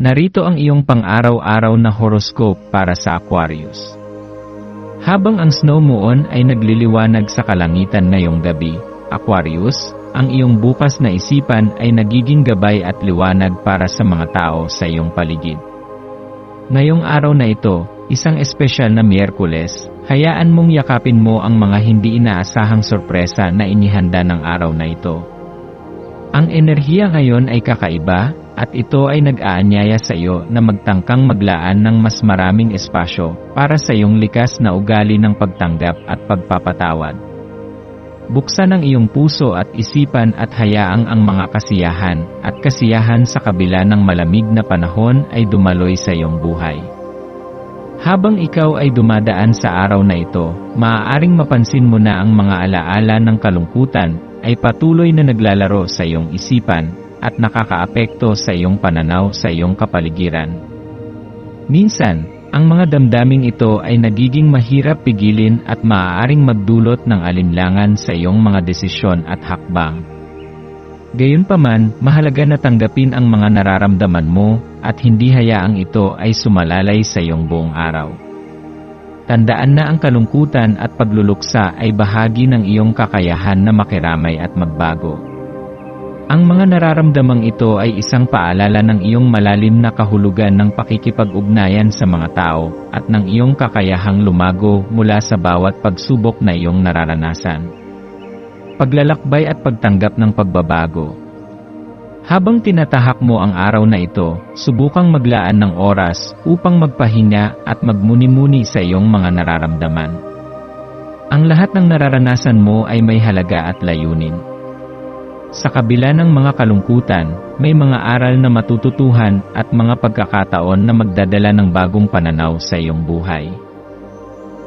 Narito ang iyong pang-araw-araw na horoscope para sa Aquarius. Habang ang snow moon ay nagliliwanag sa kalangitan ngayong gabi, Aquarius, ang iyong bukas na isipan ay nagiging gabay at liwanag para sa mga tao sa iyong paligid. Ngayong araw na ito, isang espesyal na Miyerkules, hayaan mong yakapin mo ang mga hindi inaasahang sorpresa na inihanda ng araw na ito. Ang enerhiya ngayon ay kakaiba, at ito ay nag-aanyaya sa iyo na magtangkang maglaan ng mas maraming espasyo para sa iyong likas na ugali ng pagtanggap at pagpapatawad. Buksan ang iyong puso at isipan at hayaang ang mga kasiyahan at kasiyahan sa kabila ng malamig na panahon ay dumaloy sa iyong buhay. Habang ikaw ay dumadaan sa araw na ito, maaaring mapansin mo na ang mga alaala ng kalungkutan ay patuloy na naglalaro sa iyong isipan at nakakaapekto sa iyong pananaw sa iyong kapaligiran. Minsan, ang mga damdaming ito ay nagiging mahirap pigilin at maaaring magdulot ng alinlangan sa iyong mga desisyon at hakbang. Gayunpaman, mahalaga na tanggapin ang mga nararamdaman mo at hindi hayaang ito ay sumalalay sa iyong buong araw. Tandaan na ang kalungkutan at pagluluksa ay bahagi ng iyong kakayahan na makiramay at magbago. Ang mga nararamdamang ito ay isang paalala ng iyong malalim na kahulugan ng pakikipag-ugnayan sa mga tao at ng iyong kakayahang lumago mula sa bawat pagsubok na iyong nararanasan. Paglalakbay at pagtanggap ng pagbabago Habang tinatahak mo ang araw na ito, subukang maglaan ng oras upang magpahinga at magmuni-muni sa iyong mga nararamdaman. Ang lahat ng nararanasan mo ay may halaga at layunin. Sa kabila ng mga kalungkutan, may mga aral na matututuhan at mga pagkakataon na magdadala ng bagong pananaw sa iyong buhay.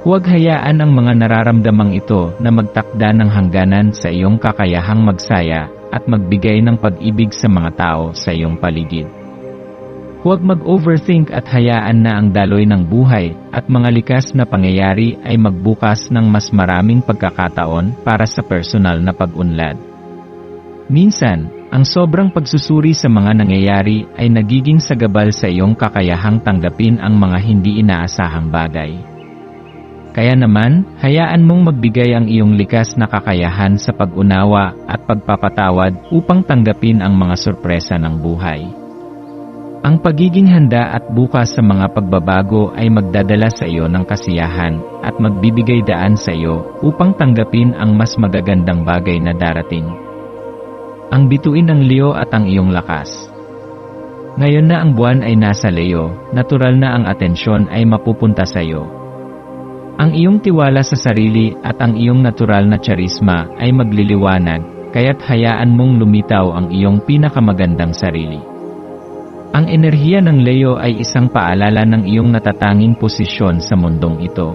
Huwag hayaan ang mga nararamdamang ito na magtakda ng hangganan sa iyong kakayahang magsaya at magbigay ng pag-ibig sa mga tao sa iyong paligid. Huwag mag-overthink at hayaan na ang daloy ng buhay at mga likas na pangyayari ay magbukas ng mas maraming pagkakataon para sa personal na pag-unlad. Minsan, ang sobrang pagsusuri sa mga nangyayari ay nagiging sagabal sa iyong kakayahang tanggapin ang mga hindi inaasahang bagay. Kaya naman, hayaan mong magbigay ang iyong likas na kakayahan sa pag-unawa at pagpapatawad upang tanggapin ang mga sorpresa ng buhay. Ang pagiging handa at bukas sa mga pagbabago ay magdadala sa iyo ng kasiyahan at magbibigay daan sa iyo upang tanggapin ang mas magagandang bagay na darating. Ang bituin ng Leo at ang iyong lakas. Ngayon na ang buwan ay nasa Leo, natural na ang atensyon ay mapupunta sa iyo. Ang iyong tiwala sa sarili at ang iyong natural na charisma ay magliliwanag, kaya't hayaan mong lumitaw ang iyong pinakamagandang sarili. Ang enerhiya ng Leo ay isang paalala ng iyong natatanging posisyon sa mundong ito.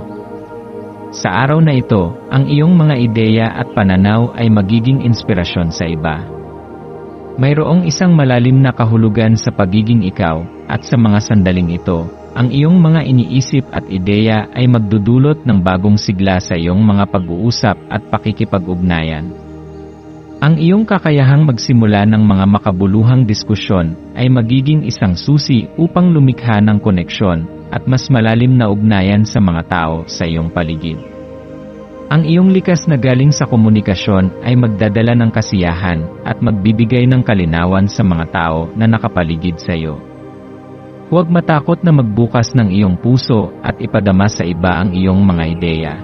Sa araw na ito, ang iyong mga ideya at pananaw ay magiging inspirasyon sa iba. Mayroong isang malalim na kahulugan sa pagiging ikaw, at sa mga sandaling ito, ang iyong mga iniisip at ideya ay magdudulot ng bagong sigla sa iyong mga pag-uusap at pakikipag-ugnayan. Ang iyong kakayahang magsimula ng mga makabuluhang diskusyon ay magiging isang susi upang lumikha ng koneksyon at mas malalim na ugnayan sa mga tao sa iyong paligid. Ang iyong likas na galing sa komunikasyon ay magdadala ng kasiyahan at magbibigay ng kalinawan sa mga tao na nakapaligid sa iyo. Huwag matakot na magbukas ng iyong puso at ipadama sa iba ang iyong mga ideya.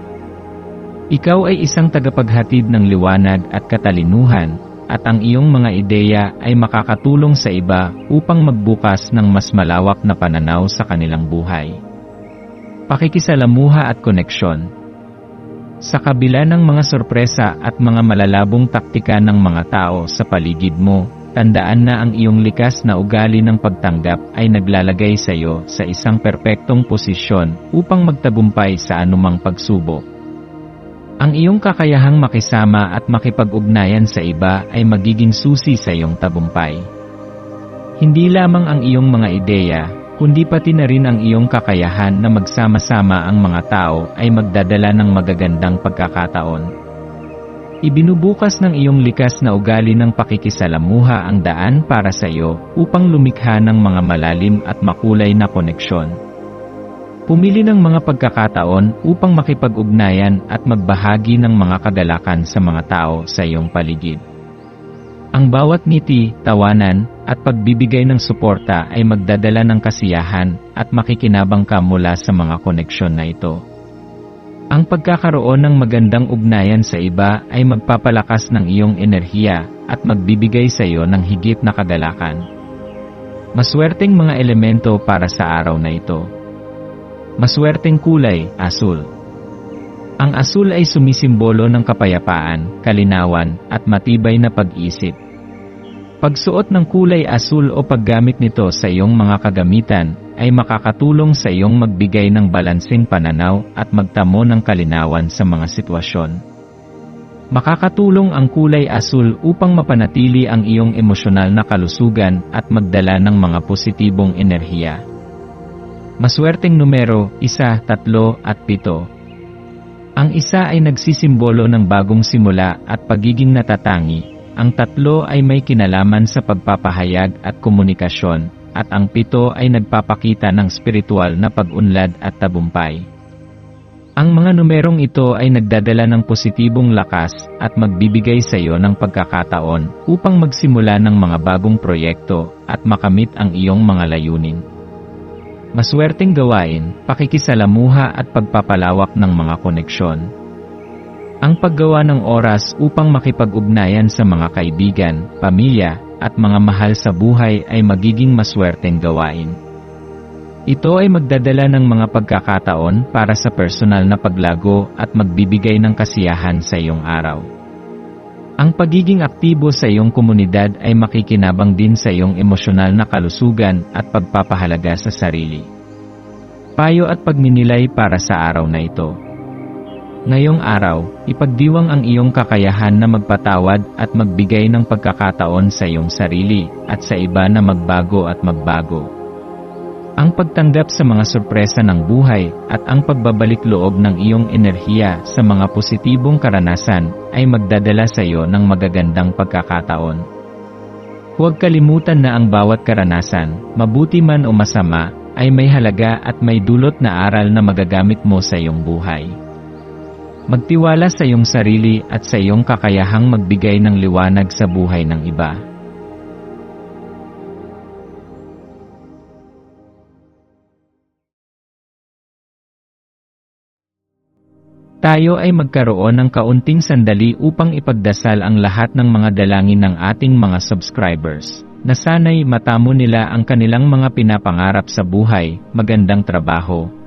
Ikaw ay isang tagapaghatid ng liwanag at katalinuhan, at ang iyong mga ideya ay makakatulong sa iba upang magbukas ng mas malawak na pananaw sa kanilang buhay. Pakikisalamuha at koneksyon Sa kabila ng mga sorpresa at mga malalabong taktika ng mga tao sa paligid mo, tandaan na ang iyong likas na ugali ng pagtanggap ay naglalagay sa iyo sa isang perpektong posisyon upang magtagumpay sa anumang pagsubok. Ang iyong kakayahang makisama at makipag-ugnayan sa iba ay magiging susi sa iyong tagumpay. Hindi lamang ang iyong mga ideya, kundi pati na rin ang iyong kakayahan na magsama-sama ang mga tao ay magdadala ng magagandang pagkakataon. Ibinubukas ng iyong likas na ugali ng pakikisalamuha ang daan para sa iyo upang lumikha ng mga malalim at makulay na koneksyon. Pumili ng mga pagkakataon upang makipag-ugnayan at magbahagi ng mga kagalakan sa mga tao sa iyong paligid. Ang bawat ngiti, tawanan, at pagbibigay ng suporta ay magdadala ng kasiyahan at makikinabang ka mula sa mga koneksyon na ito. Ang pagkakaroon ng magandang ugnayan sa iba ay magpapalakas ng iyong enerhiya at magbibigay sa iyo ng higit na kagalakan. Maswerteng mga elemento para sa araw na ito. Maswerteng kulay, asul. Ang asul ay sumisimbolo ng kapayapaan, kalinawan, at matibay na pag-isip. Pagsuot ng kulay asul o paggamit nito sa iyong mga kagamitan ay makakatulong sa iyong magbigay ng balansing pananaw at magtamo ng kalinawan sa mga sitwasyon. Makakatulong ang kulay asul upang mapanatili ang iyong emosyonal na kalusugan at magdala ng mga positibong enerhiya. Maswerteng numero, isa, tatlo, at pito. Ang isa ay nagsisimbolo ng bagong simula at pagiging natatangi. Ang tatlo ay may kinalaman sa pagpapahayag at komunikasyon, at ang pito ay nagpapakita ng spiritual na pag-unlad at tabumpay. Ang mga numerong ito ay nagdadala ng positibong lakas at magbibigay sa iyo ng pagkakataon upang magsimula ng mga bagong proyekto at makamit ang iyong mga layunin. Maswerteng gawain, pakikisalamuha at pagpapalawak ng mga koneksyon. Ang paggawa ng oras upang makipag-ugnayan sa mga kaibigan, pamilya, at mga mahal sa buhay ay magiging maswerteng gawain. Ito ay magdadala ng mga pagkakataon para sa personal na paglago at magbibigay ng kasiyahan sa iyong araw. Ang pagiging aktibo sa iyong komunidad ay makikinabang din sa iyong emosyonal na kalusugan at pagpapahalaga sa sarili. Payo at pagninilay para sa araw na ito. Ngayong araw, ipagdiwang ang iyong kakayahan na magpatawad at magbigay ng pagkakataon sa iyong sarili at sa iba na magbago at magbago. Ang pagtanggap sa mga sorpresa ng buhay at ang pagbabalik loob ng iyong enerhiya sa mga positibong karanasan ay magdadala sa iyo ng magagandang pagkakataon. Huwag kalimutan na ang bawat karanasan, mabuti man o masama, ay may halaga at may dulot na aral na magagamit mo sa iyong buhay. Magtiwala sa iyong sarili at sa iyong kakayahang magbigay ng liwanag sa buhay ng iba. Tayo ay magkaroon ng kaunting sandali upang ipagdasal ang lahat ng mga dalangin ng ating mga subscribers, na sana'y matamo nila ang kanilang mga pinapangarap sa buhay, magandang trabaho,